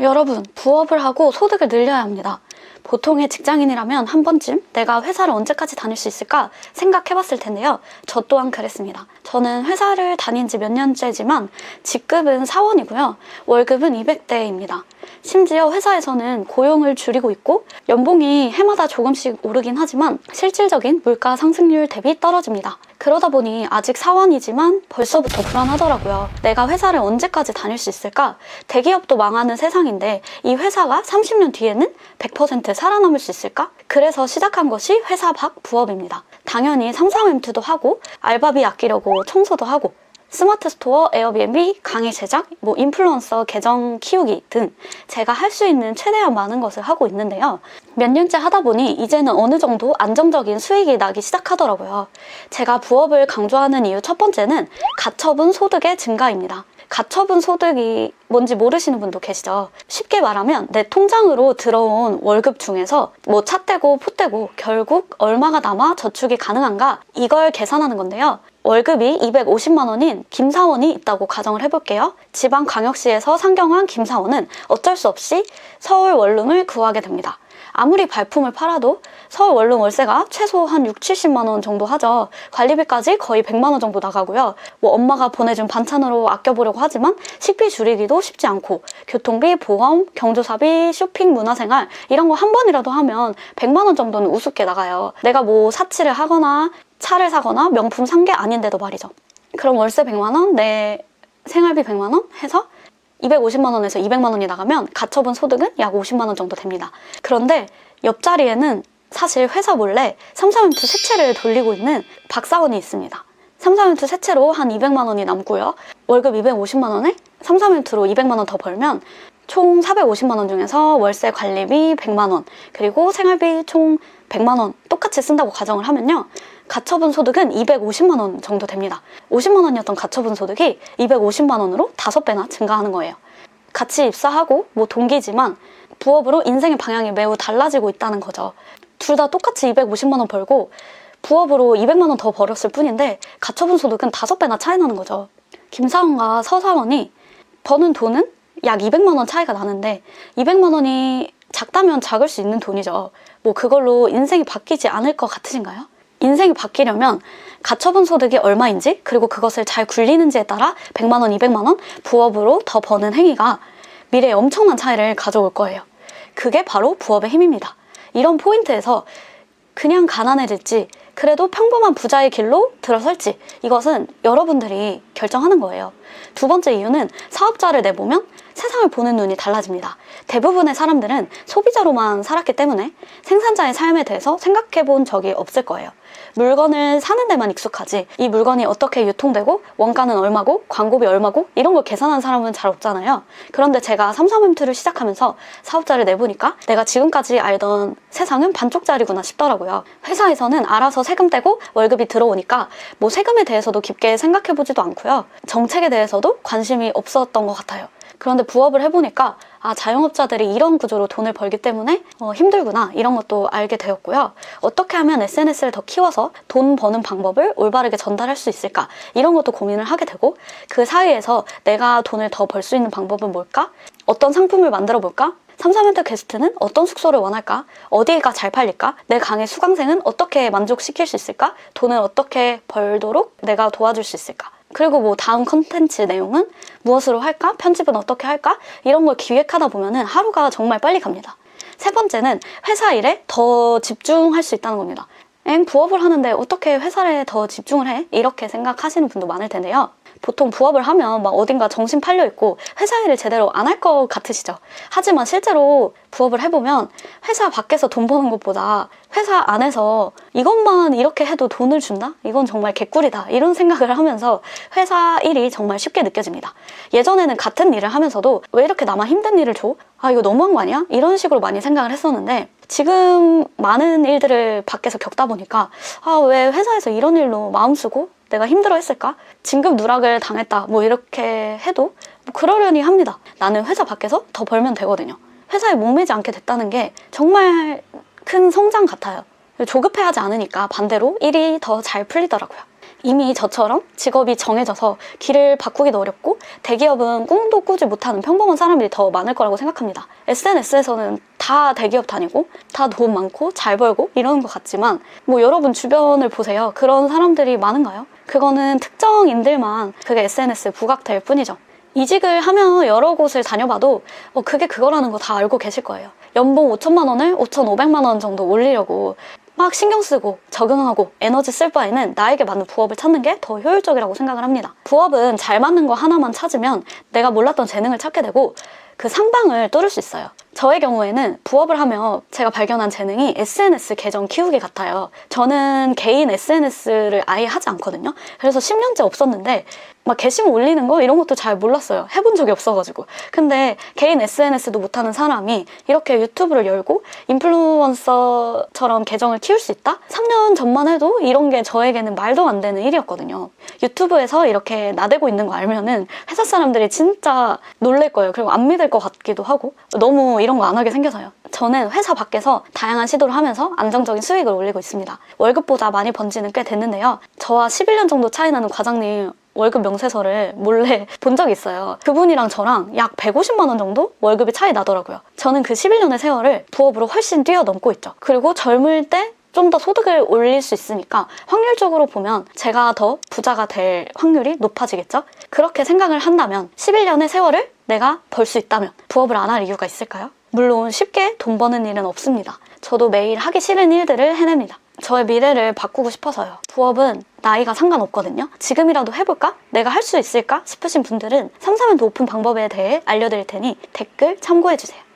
여러분, 부업을 하고 소득을 늘려야 합니다. 보통의 직장인이라면 한 번쯤 내가 회사를 언제까지 다닐 수 있을까 생각해 봤을 텐데요. 저 또한 그랬습니다. 저는 회사를 다닌 지 몇 년째지만 직급은 사원이고요. 월급은 200대입니다. 심지어 회사에서는 고용을 줄이고 있고 연봉이 해마다 조금씩 오르긴 하지만 실질적인 물가 상승률 대비 떨어집니다. 그러다 보니 아직 사원이지만 벌써부터 불안하더라고요. 내가 회사를 언제까지 다닐 수 있을까? 대기업도 망하는 세상인데 이 회사가 30년 뒤에는 100% 살아남을 수 있을까? 그래서 시작한 것이 회사 밖 부업입니다. 당연히 삼삼엠투도 하고 알바비 아끼려고 청소도 하고 스마트 스토어, 에어비앤비, 강의 제작, 뭐 인플루언서 계정 키우기 등 제가 할 수 있는 최대한 많은 것을 하고 있는데요. 몇 년째 하다 보니 이제는 어느 정도 안정적인 수익이 나기 시작하더라고요. 제가 부업을 강조하는 이유 첫 번째는 가처분 소득의 증가입니다. 가처분 소득이 뭔지 모르시는 분도 계시죠. 쉽게 말하면 내 통장으로 들어온 월급 중에서 뭐 차 떼고 포 떼고 결국 얼마가 남아 저축이 가능한가 이걸 계산하는 건데요. 월급이 250만 원인 김사원이 있다고 가정을 해볼게요. 지방 광역시에서 상경한 김사원은 어쩔 수 없이 서울 원룸을 구하게 됩니다. 아무리 발품을 팔아도 서울 원룸 월세가 최소 한 6, 70만 원 정도 하죠. 관리비까지 거의 100만 원 정도 나가고요. 뭐 엄마가 보내준 반찬으로 아껴보려고 하지만 식비 줄이기도 쉽지 않고 교통비, 보험, 경조사비, 쇼핑, 문화생활 이런 거 한 번이라도 하면 100만 원 정도는 우습게 나가요. 내가 뭐 사치를 하거나 차를 사거나 명품 산 게 아닌데도 말이죠. 그럼 월세 100만 원, 내 생활비 100만 원 해서 250만 원에서 200만 원이 나가면 가처분 소득은 약 50만 원 정도 됩니다. 그런데 옆자리에는 사실 회사 몰래 삼삼엠투 세채를 돌리고 있는 박사원이 있습니다. 삼삼엠투 세채로 한 200만 원이 남고요. 월급 250만 원에 삼삼엠투로 200만 원 더 벌면 총 450만 원 중에서 월세 관리비 100만 원, 그리고 생활비 총 100만 원 똑같이 쓴다고 가정을 하면요. 가처분 소득은 250만 원 정도 됩니다. 50만 원이었던 가처분 소득이 250만 원으로 5배나 증가하는 거예요. 같이 입사하고 뭐 동기지만 부업으로 인생의 방향이 매우 달라지고 있다는 거죠. 둘 다 똑같이 250만 원 벌고 부업으로 200만 원 더 벌었을 뿐인데 가처분 소득은 5배나 차이 나는 거죠. 김사원과 서사원이 버는 돈은 약 200만 원 차이가 나는데 200만 원이 작다면 작을 수 있는 돈이죠. 뭐 그걸로 인생이 바뀌지 않을 것 같으신가요? 인생이 바뀌려면 가처분 소득이 얼마인지 그리고 그것을 잘 굴리는지에 따라 100만 원, 200만 원 부업으로 더 버는 행위가 미래에 엄청난 차이를 가져올 거예요. 그게 바로 부업의 힘입니다. 이런 포인트에서 그냥 가난해질지 그래도 평범한 부자의 길로 들어설지 이것은 여러분들이 결정하는 거예요. 두 번째 이유는 사업자를 내보면 세상을 보는 눈이 달라집니다. 대부분의 사람들은 소비자로만 살았기 때문에 생산자의 삶에 대해서 생각해 본 적이 없을 거예요. 물건을 사는 데만 익숙하지 이 물건이 어떻게 유통되고 원가는 얼마고 광고비 얼마고 이런 걸 계산하는 사람은 잘 없잖아요. 그런데 제가 삼삼엠투를 시작하면서 사업자를 내보니까 내가 지금까지 알던 세상은 반쪽짜리구나 싶더라고요. 회사에서는 알아서 세금 떼고 월급이 들어오니까 뭐 세금에 대해서도 깊게 생각해 보지도 않고요. 정책에 대해서도 관심이 없었던 것 같아요. 그런데 부업을 해보니까 아 자영업자들이 이런 구조로 돈을 벌기 때문에 어, 힘들구나 이런 것도 알게 되었고요. 어떻게 하면 SNS를 더 키워서 돈 버는 방법을 올바르게 전달할 수 있을까 이런 것도 고민을 하게 되고 그 사이에서 내가 돈을 더 벌 수 있는 방법은 뭘까? 어떤 상품을 만들어 볼까? 삼삼엔터 게스트는 어떤 숙소를 원할까? 어디가 잘 팔릴까? 내 강의 수강생은 어떻게 만족시킬 수 있을까? 돈을 어떻게 벌도록 내가 도와줄 수 있을까? 그리고 뭐 다음 컨텐츠 내용은 무엇으로 할까? 편집은 어떻게 할까? 이런 걸 기획하다 보면은 하루가 정말 빨리 갑니다. 세 번째는 회사 일에 더 집중할 수 있다는 겁니다. 엥, 부업을 하는데 어떻게 회사에 더 집중을 해? 이렇게 생각하시는 분도 많을 텐데요. 보통 부업을 하면 막 어딘가 정신 팔려 있고 회사 일을 제대로 안 할 것 같으시죠. 하지만 실제로 부업을 해보면 회사 밖에서 돈 버는 것보다 회사 안에서 이것만 이렇게 해도 돈을 준다? 이건 정말 개꿀이다. 이런 생각을 하면서 회사 일이 정말 쉽게 느껴집니다. 예전에는 같은 일을 하면서도 왜 이렇게 나만 힘든 일을 줘? 아, 이거 너무한 거 아니야? 이런 식으로 많이 생각을 했었는데 지금 많은 일들을 밖에서 겪다 보니까 아, 왜 회사에서 이런 일로 마음 쓰고 내가 힘들어 했을까? 진급 누락을 당했다. 뭐 이렇게 해도 뭐 그러려니 합니다. 나는 회사 밖에서 더 벌면 되거든요. 회사에 목매지 않게 됐다는 게 정말 큰 성장 같아요. 조급해하지 않으니까 반대로 일이 더 잘 풀리더라고요. 이미 저처럼 직업이 정해져서 길을 바꾸기도 어렵고 대기업은 꿈도 꾸지 못하는 평범한 사람들이 더 많을 거라고 생각합니다. SNS에서는 다 대기업 다니고 다 돈 많고 잘 벌고 이러는 것 같지만 뭐 여러분 주변을 보세요. 그런 사람들이 많은가요? 그거는 특정인들만 그게 SNS에 부각될 뿐이죠. 이직을 하면 여러 곳을 다녀봐도 어, 그게 그거라는 거 다 알고 계실 거예요. 연봉 5천만 원을 5,500만 원 정도 올리려고 막 신경 쓰고 적응하고 에너지 쓸 바에는 나에게 맞는 부업을 찾는 게 더 효율적이라고 생각을 합니다. 부업은 잘 맞는 거 하나만 찾으면 내가 몰랐던 재능을 찾게 되고 그 상방을 뚫을 수 있어요. 저의 경우에는 부업을 하며 제가 발견한 재능이 SNS 계정 키우기 같아요. 저는 개인 SNS를 아예 하지 않거든요. 그래서 10년째 없었는데 막 게시물 올리는 거 이런 것도 잘 몰랐어요. 해본 적이 없어가지고. 근데 개인 SNS도 못하는 사람이 이렇게 유튜브를 열고 인플루언서처럼 계정을 키울 수 있다? 3년 전만 해도 이런 게 저에게는 말도 안 되는 일이었거든요. 유튜브에서 이렇게 나대고 있는 거 알면은 회사 사람들이 진짜 놀랄 거예요. 그리고 안 믿을 것 같기도 하고 너무 이런 거 안 하게 생겨서요. 저는 회사 밖에서 다양한 시도를 하면서 안정적인 수익을 올리고 있습니다. 월급보다 많이 번 지는 꽤 됐는데요. 저와 11년 정도 차이 나는 과장님 월급 명세서를 몰래 본 적이 있어요. 그분이랑 저랑 약 150만 원 정도 월급이 차이 나더라고요. 저는 그 11년의 세월을 부업으로 훨씬 뛰어넘고 있죠. 그리고 젊을 때 좀더 소득을 올릴 수 있으니까 확률적으로 보면 제가 더 부자가 될 확률이 높아지겠죠? 그렇게 생각을 한다면 11년의 세월을 내가 벌 수 있다면 부업을 안 할 이유가 있을까요? 물론 쉽게 돈 버는 일은 없습니다. 저도 매일 하기 싫은 일들을 해냅니다. 저의 미래를 바꾸고 싶어서요. 부업은 나이가 상관없거든요. 지금이라도 해볼까? 내가 할 수 있을까? 싶으신 분들은 3, 4면 더 오픈 방법에 대해 알려드릴 테니 댓글 참고해주세요.